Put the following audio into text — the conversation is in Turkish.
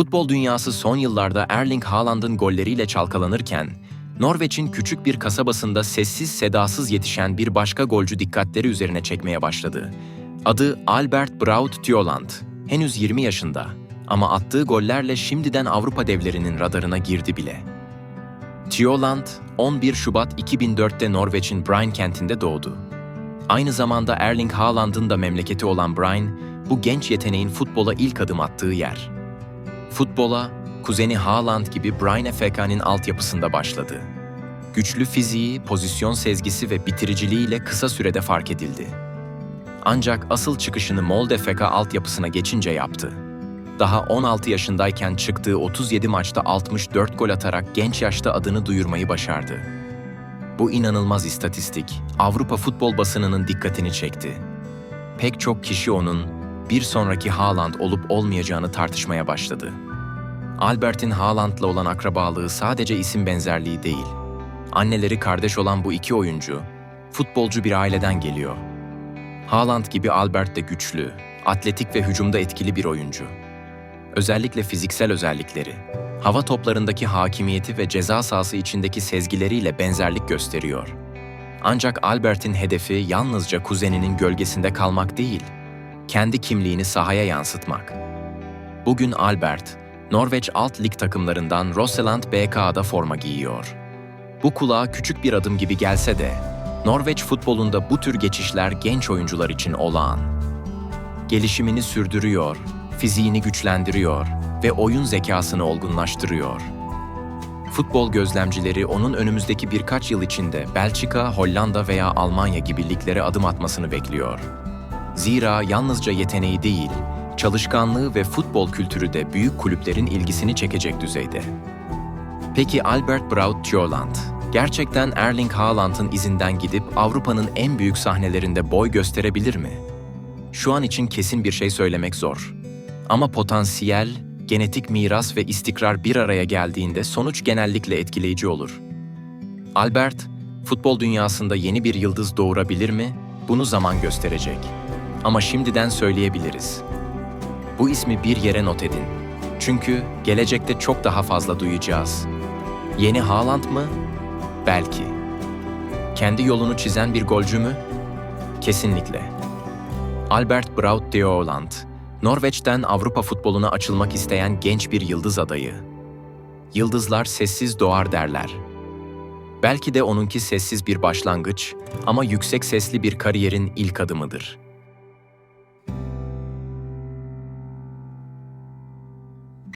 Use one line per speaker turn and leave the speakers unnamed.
Futbol dünyası son yıllarda Erling Haaland'ın golleriyle çalkalanırken, Norveç'in küçük bir kasabasında sessiz sedasız yetişen bir başka golcü dikkatleri üzerine çekmeye başladı. Adı Albert Braut Thioland. Henüz 20 yaşında ama attığı gollerle şimdiden Avrupa devlerinin radarına girdi bile. Thioland, 11 Şubat 2004'te Norveç'in Bryn kentinde doğdu. Aynı zamanda Erling Haaland'ın da memleketi olan Bryn, bu genç yeteneğin futbola ilk adım attığı yer. Futbola, kuzeni Haaland gibi Bryn FK'nın altyapısında başladı. Güçlü fiziği, pozisyon sezgisi ve bitiriciliğiyle kısa sürede fark edildi. Ancak asıl çıkışını Molde FK altyapısına geçince yaptı. Daha 16 yaşındayken çıktığı 37 maçta 64 gol atarak genç yaşta adını duyurmayı başardı. Bu inanılmaz istatistik Avrupa futbol basınının dikkatini çekti. Pek çok kişi onun bir sonraki Haaland olup olmayacağını tartışmaya başladı. Albert'in Haaland'la olan akrabalığı sadece isim benzerliği değil. Anneleri kardeş olan bu iki oyuncu, futbolcu bir aileden geliyor. Haaland gibi Albert de güçlü, atletik ve hücumda etkili bir oyuncu. Özellikle fiziksel özellikleri, hava toplarındaki hakimiyeti ve ceza sahası içindeki sezgileriyle benzerlik gösteriyor. Ancak Albert'in hedefi yalnızca kuzeninin gölgesinde kalmak değil, kendi kimliğini sahaya yansıtmak. Bugün Albert, Norveç alt lig takımlarından Roseland BK'da forma giyiyor. Bu kulağa küçük bir adım gibi gelse de, Norveç futbolunda bu tür geçişler genç oyuncular için olağan. Gelişimini sürdürüyor, fiziğini güçlendiriyor ve oyun zekasını olgunlaştırıyor. Futbol gözlemcileri onun önümüzdeki birkaç yıl içinde Belçika, Hollanda veya Almanya gibi liglere adım atmasını bekliyor. Zira yalnızca yeteneği değil, çalışkanlığı ve futbol kültürü de büyük kulüplerin ilgisini çekecek düzeyde. Peki Albert Braut Thioland, gerçekten Erling Haaland'ın izinden gidip Avrupa'nın en büyük sahnelerinde boy gösterebilir mi? Şu an için kesin bir şey söylemek zor. Ama potansiyel, genetik miras ve istikrar bir araya geldiğinde sonuç genellikle etkileyici olur. Albert, futbol dünyasında yeni bir yıldız doğurabilir mi? Bunu zaman gösterecek. Ama şimdiden söyleyebiliriz. Bu ismi bir yere not edin. Çünkü gelecekte çok daha fazla duyacağız. Yeni Haaland mı? Belki. Kendi yolunu çizen bir golcü mü? Kesinlikle. Albert Braut de Haaland, Norveç'ten Avrupa futboluna açılmak isteyen genç bir yıldız adayı. Yıldızlar sessiz doğar derler. Belki de onunki sessiz bir başlangıç ama yüksek sesli bir kariyerin ilk adımıdır.